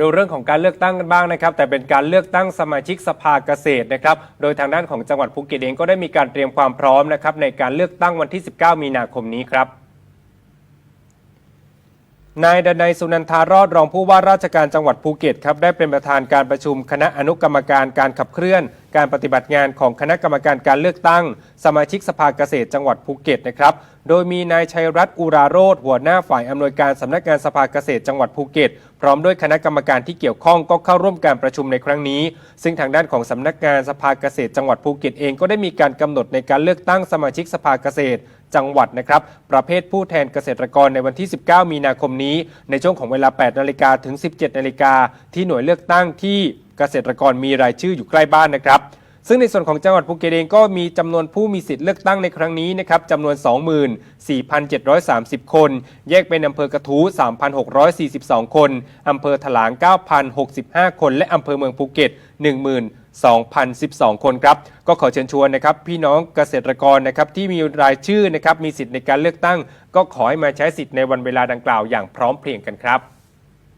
ดูเรื่องของการเลือกตั้งกันบ้างนะครับ แต่เป็นการเลือกตั้งสมาชิกสภาเกษตรนะครับโดยทางด้านของจังหวัดภูเก็ตเองก็ได้มีการเตรียมความพร้อมนะครับในการเลือกตั้งวันที่ 19 มีนาคมนี้ครับ นายดนัยสุนันทารอดรองผู้ว่าราชการจังหวัดภูเก็ตครับได้เป็นประธานการประชุมคณะอนุกรรมการการขับเคลื่อน การปฏิบัติงานของคณะกรรมการการเลือกตั้ง สมาชิกสภาเกษตรจังหวัดภูเก็ตนะครับโดยมีนายชัยรัตน์อุราโรธหัวหน้าฝ่ายอำนวยการสำนักงานสภาเกษตรจังหวัดภูเก็ต พร้อมด้วยคณะกรรมการที่เกี่ยวข้องก็เข้าร่วมการประชุมในครั้งนี้ ซึ่งทางด้านของสำนักงานสภาเกษตรจังหวัดภูเก็ตเองก็ได้มีการกำหนดในการเลือกตั้งสมาชิกสภาเกษตร จังหวัดนะครับ ประเภทผู้แทนเกษตรกรในวันที่ 19 มีนาคมนี้ ในช่วงของเวลา 8 นาฬิกาถึง 17 นาฬิกาที่หน่วยเลือกตั้งที่เกษตรกรมีรายชื่ออยู่ใกล้บ้านนะครับซึ่งในส่วนของจังหวัดภูเก็ตเองก็มีจำนวนผู้มีสิทธิ์เลือกตั้งในครั้งนี้นะครับจำนวน 24,730 คน แยกเป็นอำเภอกระทู 3,642 คน อำเภอถลาง 9,065 คน และอำเภอเมืองภูเก็ต 1,000 2,012 คนครับก็ขอเชิญชวนนะครับพี่น้องเกษตรกรนะครับที่มีรายชื่อนะครับมีสิทธิ์ในการเลือกตั้ง ก็ขอให้มาใช้สิทธิ์ในวันเวลาดังกล่าวอย่างพร้อมเพรียงกันครับ